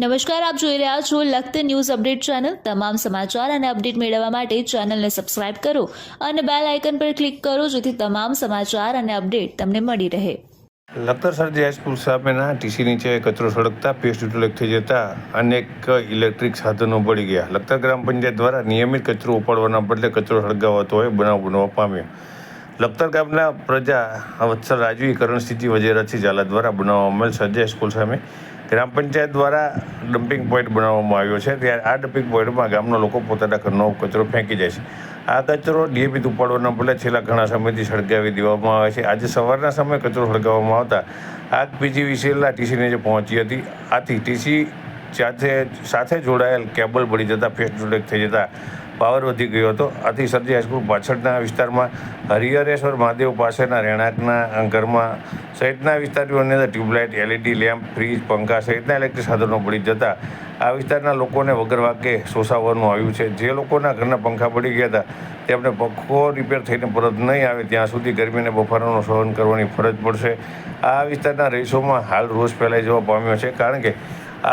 નમસ્કાર, આપ જોઈ રહ્યા છો લખત ન્યૂઝ અપડેટ ચેનલ. તમામ સમાચાર અને અપડેટ મેળવવા માટે ચેનલને સબસ્ક્રાઇબ કરો અને બેલ આઇકન પર ક્લિક કરો જેથી તમામ સમાચાર અને અપડેટ તમને મળી રહે. લખતર સરજી હાઈસ્કૂલ સામેના ટીસી નીચે કચરો સળગતા પેસ્ટ ઉટલેક થઈ જતા અનેક ઇલેક્ટ્રિક સાધનો પડી ગયા. લખતર ગ્રામ પંચાયત દ્વારા નિયમિત કચરો ઉપાડવાના બદલે કચરો સળગાવતો હોય બનાવ બનવા પામ્યો. લખતર ગામના પ્રજા વત્સલ રાજવી કરણસિંહજી વગેરેથી ઝાલા દ્વારા બનાવવામાં સરજી હાઈસ્કૂલ સામે ગ્રામ પંચાયત દ્વારા ડમ્પિંગ પોઈન્ટ બનાવવામાં આવ્યો છે. ત્યારે આ ડમ્પિંગ પોઈન્ટમાં ગામના લોકો પોતાના ઘરનો કચરો ફેંકી જાય છે. આ કચરો નિયમિત ઉપાડવાના બદલે છેલ્લા ઘણા સમયથી સળગાવી દેવામાં આવે છે. આજે સવારના સમયે કચરો સળગાવવામાં આવતા આગ પીજીવીસીએલના ટીસીને જે પહોંચી હતી, આથી ટીસી સાથે સાથે જોડાયેલ કેબલ બળી જતાં ફેસ થઈ જતાં પાવર વધી ગયો હતો. આથી સરજી હાઈસ્કૂલ પાછળના વિસ્તારમાં હરિહરેશ્વર મહાદેવ પાસેના રહેણાંકના ઘરમાં સહિતના વિસ્તારોની અંદર ટ્યુબલાઇટ, એલઈડી લેમ્પ, ફ્રીજ, પંખા સહિતના ઇલેક્ટ્રિક સાધનો પડી જતા આ વિસ્તારના લોકોને વગર વાકે શોષાવવાનું આવ્યું છે. જે લોકોના ઘરના પંખા પડી ગયા હતા, તેમને પંખો રિપેર થઈને પરત નહીં આવે, ત્યાં સુધી ગરમીને બફારાનો સહન કરવાની ફરજ પડશે. આ વિસ્તારના રહીશોમાં હાલ રોષ ફેલાઈ જવા પામ્યો છે. કારણ કે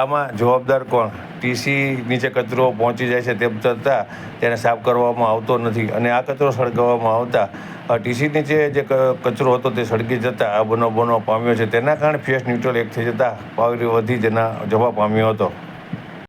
આમાં જવાબદાર કોણ? ટીસી નીચે કચરો પહોંચી જાય છે તેમ છતાં તેને સાફ કરવામાં આવતો નથી અને આ કચરો સળગાવવામાં આવતા ટીસી નીચે જે કચરો હતો તે સળગી જતાં આ બનાવ બનવા પામ્યો છે. તેના કારણે ફેસ ન્યુટ્રલ એક થઈ જતાં પાવરી વધી જેના જવા પામ્યો હતો.